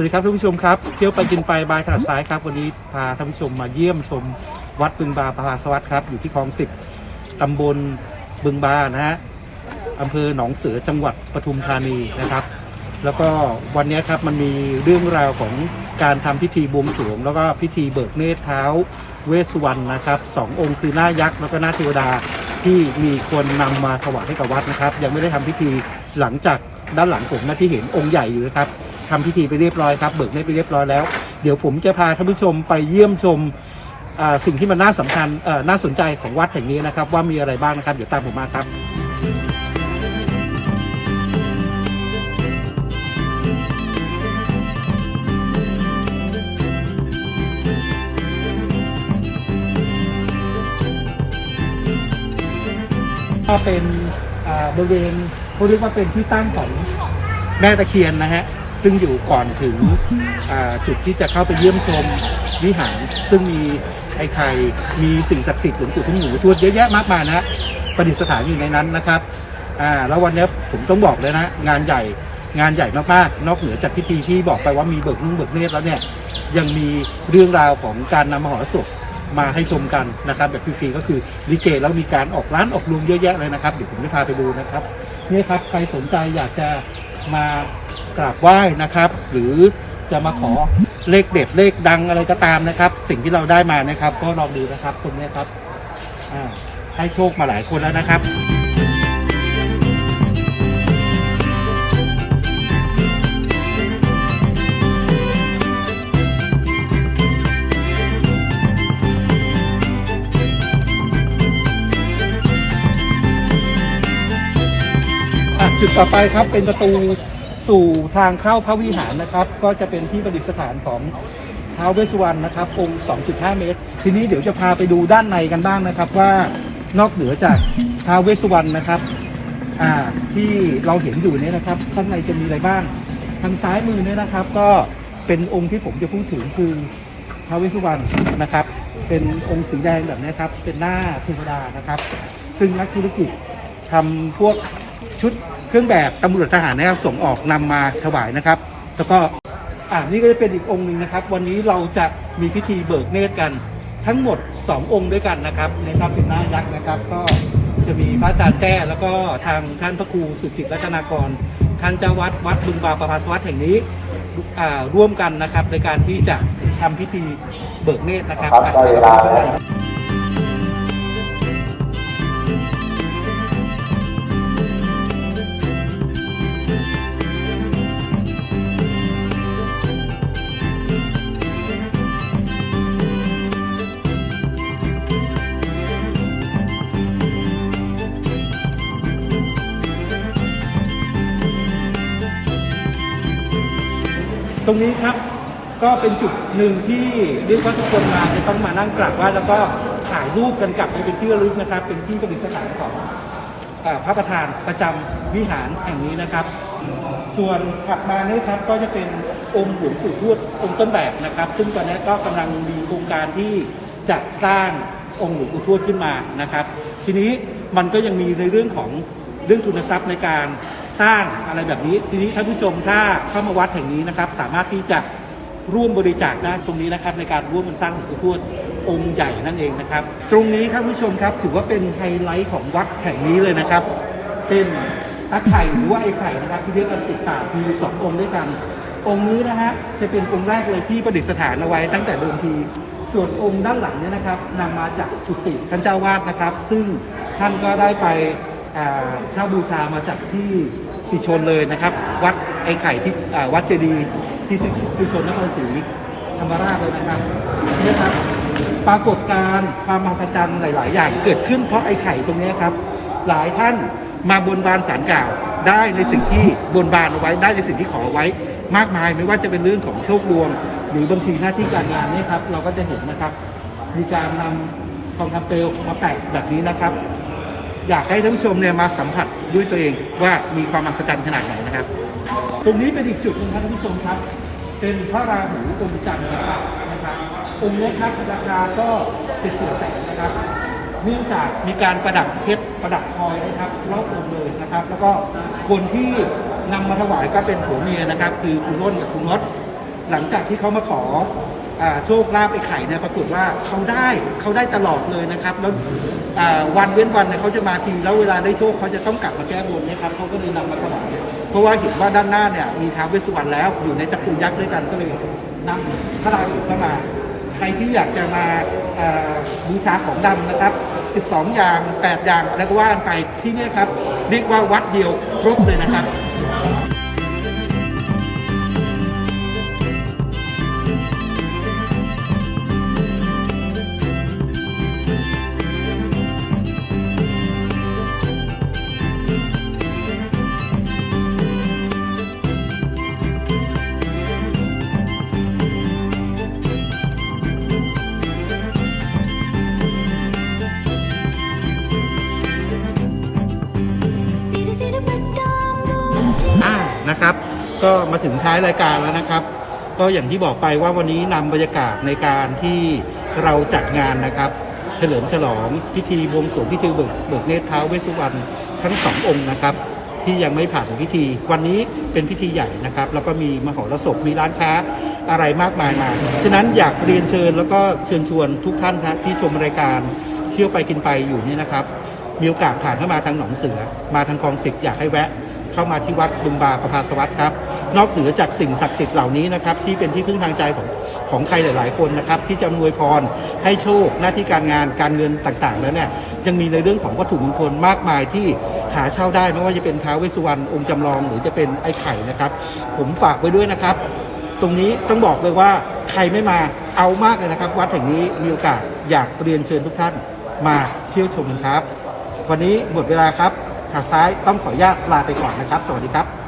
วัสดีครับท่านผู้ชมครับ เที่ยวไปกินไปบายถนัดซ้ายครับ วันนี้พาท่านผู้ชมมาเยี่ยมชมวัดบึงบาประภาสวัสดิ์ครับ อยู่ที่คลองสิบตำบลบึงบานะฮะอำเภอหนองเสือจังหวัดปทุมธานีนะครับ แล้วก็วันนี้ครับมันมีเรื่องราวของการทำพิธีบวงสรวง แล้วก็พิธีเบิกเนตรเท้าเวสสุวรรณนะครับสององค์คือหน้ายักษ์แล้วก็หน้าเทวดาที่มีคนนำมาถวายให้กับวัดนะครับ ยังไม่ได้ทำพิธีหลังจากด้านหลังผมนะที่เห็นองค์ใหญ่อยู่นะครับ ทำพิธีไปเรียบร้อยครับ เบิกเนตรไปเรียบร้อยแล้ว เดี๋ยวผมจะพาท่านผู้ชมไปเยี่ยมชมอ่าสิ่งที่มันน่าสำคัญเอ่อน่าสนใจของวัดแห่งนี้นะครับ ว่ามีอะไรบ้างนะครับ เดี๋ยวตามผมมาครับ ก็เป็นอ่าบริเวณเขาเรียกว่าเป็นที่ตั้งของแม่ตะเคียนนะฮะ ซึ่งอยู่ก่อนถึงจุดที่จะเข้าไปเยี่ยมชมวิหาร ซึ่งมีไอ้ไข่มีสิ่งศักดิ์สิทธิ์หลวงปู่ทุ่งหนูทวดเยอะแยะมากมายนะประดิษฐานอยู่ในนั้นนะครับแล้ววันนี้ผมต้องบอกเลยนะ งานใหญ่งานใหญ่มากๆนอกเหนือจากพิธีที่บอกไปว่ามีเบิกนุ่งเบิกเนตรแล้วเนี่ยยังมีเรื่องราวของการนำมหรสพมาให้ชมกันนะครับ แบบฟรีๆก็คือลิเกแล้วมีการออกร้านออกรวงเยอะแยะเลยนะครับเดี๋ยวผมจะพาไปดูนะครับนี่ครับใครสนใจอยากจะ มากราบไหว้นะครับ หรือจะมาขอเลขเด็ดเลขดังอะไรก็ตามนะครับ สิ่งที่เราได้มานะครับ ก็ลองดูนะครับตรงนี้ครับอ่าให้โชคมาหลายคนแล้วนะครับ จุดต่อไปครับเป็นประตูสู่ทางเข้าพระวิหารนะครับ ก็จะเป็นที่ประดิษฐานของท้าวเวสสุวรรณนะครับองค์ 2.5 เมตร ทีนี้เดี๋ยวจะพาไปดูด้านในกันบ้างนะครับ ว่านอกเหนือจากท้าวเวสสุวรรณนะครับที่เราเห็นอยู่นี่ยนะครับ ข้างในจะมีอะไรบ้าง ทางซ้ายมือเนี่ยนะครับ ก็เป็นองค์ที่ผมจะพูดถึงคือท้าวเวสสุวรรณนะครับ เป็นองค์สีแดงแบบนี้ครับ เป็นหน้าเทวดานะครับ ซึ่งนักธุรกิจทำพวกชุด เครื่องแบบตำรวจทหารนะครับส่งออกนำมาถวายนะครับ แล้วก็อ่านี่ก็จะเป็นอีกองค์หนึ่งนะครับ วันนี้เราจะมีพิธีเบิกเนตรกันทั้งหมด 2 องค์ด้วยกันนะครับในะครับเป็นหน้ายักษ์นะครับ ก็จะมีพระอาจารย์แต้แล้วก็ทางท่านพระครูสุจิตรัตนากร ท่านเจ้าวัดวัดบึงบาประภาสวัสดิ์แห่งนี้อ่าร่วมกันนะครับในการที่จะทำพิธีเบิกเนตรนะครับ ครับได้เวลาแล้ว รงนี้ครับก็เป็นจุดหนึ่งที่เรียกว่าทุกคนมาจะต้องมานั่งกราบไหว้แล้วก็ถ่ายรูปกันกลับไปเป็นที่ระลึกนะครับ เป็นที่ประดิษฐานของอพระประธานประจำวิหารแห่งนี้นะครับ ส่วนถัดมานี่ครับก็จะเป็นองค์หลวงปู่ทวดองค์ต้นแบบนะครับ ซึ่งตอนนี้ก็กำลังมีโครงการที่จะสร้างองค์หลวงปู่ทวดขึ้นมานะครับ ทีนี้มันก็ยังมีในเรื่องของเรื่องทุนทรัพย์ในการ สร้างอะไรแบบนี้ ทีนี้ท่านผู้ชมถ้าเข้ามาวัดแห่งนี้นะครับ สามารถที่จะร่วมบริจาคได้ตรงนี้นะครับ ในการร่วมกันสร้างหลวงปู่ทวดองค์ใหญ่นั่นเองนะครับ ตรงนี้ครับผู้ชมครับถือว่าเป็นไฮไลท์ของวัดแห่งนี้เลยนะครับเป็นตะไข่หรือว่าไอ้ไข่นะครับที่เรียกกันติดปากมีสององค์ด้วยกัน องค์นี้นะฮะจะเป็นองค์แรกเลยที่ประดิษฐานเอาไว้ตั้งแต่เดิมทีส่วนองค์ด้านหลังเนี่ยนะครับนำมาจากกุฏิท่านเจ้าวาดนะครับ ซึ่งท่านก็ได้ไปเช่าบูชามาจากที่ สิชนเลยนะครับ วัดไอ้ไข่ที่วัดเจดีย์ที่สิชนนครศรีธรรมราชเลยนะครับเนี่ยครับปรากฏการณ์ความมหัศจรรย์หลาย ๆ อย่างเกิดขึ้นเพราะไอ้ไข่ตรงนี้ครับ หลายท่านมาบนบานสารกล่าว ได้ในสิ่งที่บนบานเอาไว้ได้ในสิ่งที่ขอไว้ มากมายไม่ว่าจะเป็นเรื่องของโชคดวง หรือบางทีหน้าที่การงานเนี่ยครับเราก็จะเห็นนะครับ มีการนำทองคำเปลวมาแปะแบบนี้นะครับ อยากให้ท่านผู้ชมเนี่ยมาสัมผัส ด้วยตัวเองว่ามีความมหัศจรรย์ขนาดไหนนะครับ ตรงนี้เป็นอีกจุดหนึงครับท่านผู้ชมครับ เป็นพระราหูองจันทร์นะครับองค์นี้ครับราคาก็เฉียดแสนนะครับเนื่องจากมีการประดับเพชรประดับพลอยนะครับรอบองค์เลยนะครับ แล้วก็คนที่นำมาถวายก็เป็นผัวเมียนะครับ คือคุณร่นกับคุณนศหลังจากที่เขามาขอ โชคลาภไอ้ไข่เนี่ยปรากฏว่าเขาได้เขาได้ตลอดเลยนะครับ แล้ววันเว้นวันเนี่ยเขาจะมาทีแล้วเวลาได้โชคเขาจะต้องกลับมาแก้บนนะครับเขาก็เลยนำมาถวายเพราะว่าเห็นว่าด้านหน้าเนี่ยมีท้าวเวสสุวรรณแล้ว อยู่ในจักรยักษ์ด้วยกันก็เลยนำพระราหูเข้ามาใครที่อยากจะมาบูชาของดำนะครับ 12 อย่าง 8 อย่างอะไรก็ว่านไปที่นี่ครับ เรียกว่าวัดเดียวครบเลยนะครับ นะครับ ก็มาถึงท้ายรายการแล้วนะครับ ก็อย่างที่บอกไปว่าวันนี้นำบรรยากาศในการที่เราจัดงานนะครับ เฉลิมฉลองพิธีบวงสรวงพิธีเบิกเบิกเนตรท้าวเวสสุวรรณทั้งสององค์นะครับ ที่ยังไม่ผ่านพิธี วันนี้เป็นพิธีใหญ่นะครับ แล้วก็มีมหรสพมีร้านค้าอะไรมากมายมา ฉะนั้นอยากเรียนเชิญแล้วก็เชิญชวนทุกท่านนะที่ชมรายการเที่ยวไปกินไปอยู่นี่นะครับ มีโอกาสผ่านเข้ามาทางหนองเสือ มาทางคลองสิกอยากให้แวะ เข้ามาที่วัดบึงบาประภาสวัสดิ์ครับนอกเหนือจากสิ่งศักดิ์สิทธิ์เหล่านี้นะครับที่เป็นที่พึ่งทางใจของของใครหลาย ๆ คนนะครับที่จะอำนวยพรให้โชคหน้าที่การงานการเงินต่าง ๆ แล้วเนี่ยยังมีในเรื่องของวัตถุมงคลมากมายที่หาเช่าได้ไม่ว่าจะเป็นท้าวเวสสุวรรณองค์จำลองหรือจะเป็นไอ้ไข่นะครับผมฝากไว้ด้วยนะครับ ตรงนี้ต้องบอกเลยว่าใครไม่มาเอามากเลยนะครับ วัดแห่งนี้มีโอกาสอยากเรียนเชิญทุกท่านมาเที่ยวชมกันครับ วันนี้หมดเวลาครับ ขาซ้ายต้องขออนุญาตลาไปก่อนนะครับ สวัสดีครับ